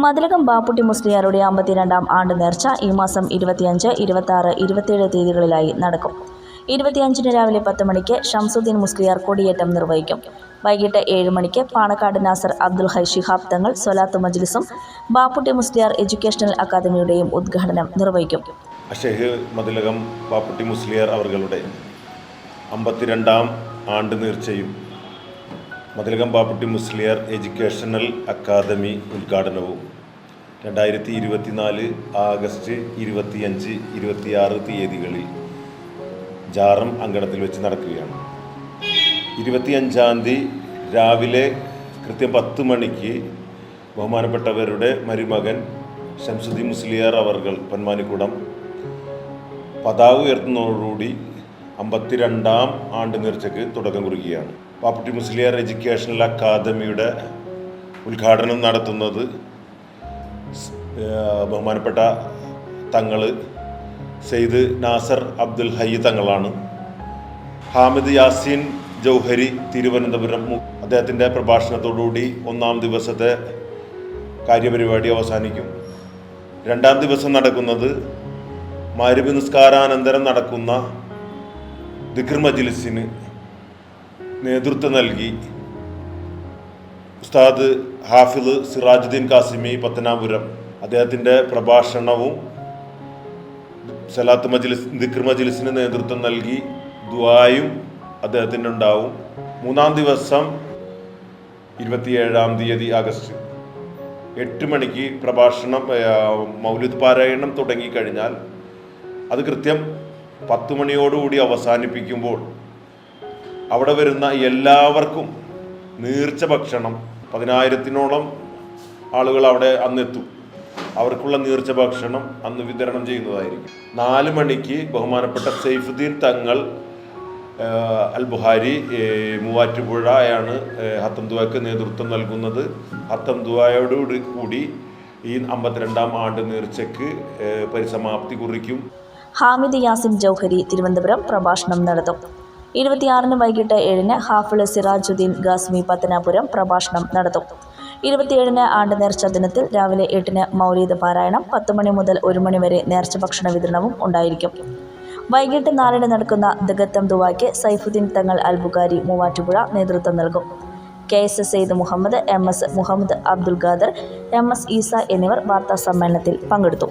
മതിലകം ബാപ്പുട്ടി മുസ്ലിയാരുടെ അമ്പത്തിരണ്ടാം ആണ്ട് നേർച്ച ഈ മാസം ഇരുപത്തിയഞ്ച് ഇരുപത്തിയാറ് ഇരുപത്തിയേഴ് തീയതികളിലായി നടക്കും. ഇരുപത്തിയഞ്ചിന് രാവിലെ പത്ത് മണിക്ക് ഷംസുദ്ദീൻ മുസ്ലിയാർ കൊടിയേറ്റം നിർവഹിക്കും. വൈകിട്ട് ഏഴ് മണിക്ക് പാണക്കാട് നാസർ അബ്ദുൽ ഹൈ ഷിഹാബ് തങ്ങൾ സൊലാത്ത് മജ്ലിസും ബാപ്പുട്ടി മുസ്ലിയാർ എഡ്യൂക്കേഷണൽ അക്കാദമിയുടെയും ഉദ്ഘാടനം നിർവഹിക്കും. അഷേഖ് മതിലകം ബാപ്പുട്ടി മുസ്ലിയാർ അവരുടെ അമ്പത്തിരണ്ടാം ആണ്ട് നേർച്ചയും മതിലകം പാപ്പുട്ടി മുസ്ലിയാർ എഡ്യൂക്കേഷണൽ അക്കാദമി ഉദ്ഘാടനവും. രണ്ടായിരത്തി ഇരുപത്തിനാല് ആഗസ്റ്റ് ഇരുപത്തിയഞ്ച് ഇരുപത്തിയാറ് തീയതികളിൽ ജാറം അങ്കണത്തിൽ വെച്ച് നടക്കുകയാണ്. ഇരുപത്തിയഞ്ചാം തീയതി രാവിലെ കൃത്യം പത്ത് മണിക്ക് ബഹുമാനപ്പെട്ടവരുടെ മരുമകൻ ഷംസുദ്ദീൻ മുസ്ലിയാർ അവർകൾ പൊന്മാനിക്കുടം പതാക ഉയർത്തുന്നതോടുകൂടി അമ്പത്തിരണ്ടാം ആണ്ട് നേർച്ചയ്ക്ക് തുടക്കം കുറിക്കുകയാണ്. പാപ്പുട്ടി മുസ്ലിയാർ എഡ്യൂക്കേഷണൽ അക്കാദമിയുടെ ഉദ്ഘാടനം നടത്തുന്നത് ബഹുമാനപ്പെട്ട തങ്ങൾ സെയ്ദ് നാസർ അബ്ദുൽ ഹയ്യ തങ്ങളാണ്. ഹാമിദ് യാസീൻ ജൗഹരി തിരുവനന്തപുരം അദ്ദേഹത്തിന്റെ പ്രഭാഷണത്തോടുകൂടി ഒന്നാം ദിവസത്തെ കാര്യപരിപാടി അവസാനിക്കും. രണ്ടാം ദിവസം നടക്കുന്നത് മരുവ് നിസ്കാരാനന്തരം നടക്കുന്ന ദിഖർ മജ്ലിസിന് നേതൃത്വം നൽകി. ഉസ്താദ് ഹാഫിദ് സിറാജുദ്ദീൻ കാസിമി പത്തനാപുരം അദ്ദേഹത്തിന്റെ പ്രഭാഷണവും സലാത്ത് മജ്ലിസ് ദിക്ർ മജ്ലിസിന് നേതൃത്വം നൽകി ദുആയും അദ്ദേഹത്തിന്റെ ഉണ്ടാവും. മൂന്നാം ദിവസം ഇരുപത്തിയേഴാം തീയതി ആഗസ്റ്റ് എട്ട് മണിക്ക് പ്രഭാഷണം മൗലിദ് പാരായണം തുടങ്ങിക്കഴിഞ്ഞാൽ അത് കൃത്യം പത്ത് മണിയോടുകൂടി അവസാനിപ്പിക്കുമ്പോൾ അവിടെ വരുന്ന എല്ലാവർക്കും നീർച്ച ഭക്ഷണം. പതിനായിരത്തിനോളം ആളുകൾ അവിടെ അന്നെത്തും. അവർക്കുള്ള നീർച്ച ഭക്ഷണം അന്ന് വിതരണം ചെയ്യുന്നതായിരിക്കും. നാല് മണിക്ക് ബഹുമാനപ്പെട്ട സൈഫുദ്ദീൻ തങ്ങൾ അൽ ബുഹാരി മൂവാറ്റുപുഴയാണ് ഏ, ഹത്തം ദുവയ്ക്ക് നേതൃത്വം നൽകുന്നത്. ഹത്തം ദുവായോടുകൂടി കൂടി ഈ അമ്പത്തിരണ്ടാം ആണ്ട് നീർച്ചയ്ക്ക് പരിസമാപ്തി കുറിക്കും. ഹാമിദ് യാസിം ജൗഹരി തിരുവനന്തപുരം പ്രഭാഷണം നടത്തും. ഇരുപത്തിയാറിന് വൈകിട്ട് ഏഴിന് ഹാഫിൾ സിറാജുദ്ദീൻ ഗാസ്മി പത്തനാപുരം പ്രഭാഷണം നടത്തും. ഇരുപത്തിയേഴിന് ആണ്ട് നേർച്ച ദിനത്തിൽ രാവിലെ എട്ടിന് മൗലീദ് പാരായണം പത്ത് മണി മുതൽ ഒരു മണി വരെ നേർച്ച ഭക്ഷണ വിതരണവും ഉണ്ടായിരിക്കും. വൈകിട്ട് നാലിന് നടക്കുന്ന ദഗത്തം ദുവായ്ക്ക് സൈഫുദ്ദീൻ തങ്ങൾ അൽബുഖാരി മൂവാറ്റുപുഴ നേതൃത്വം നൽകും. K S S Sayed Muhammad M S Muhammad Abdul Khader M S Isa എന്നിവർ വാർത്താ സമ്മേളനത്തിൽ പങ്കെടുത്തു.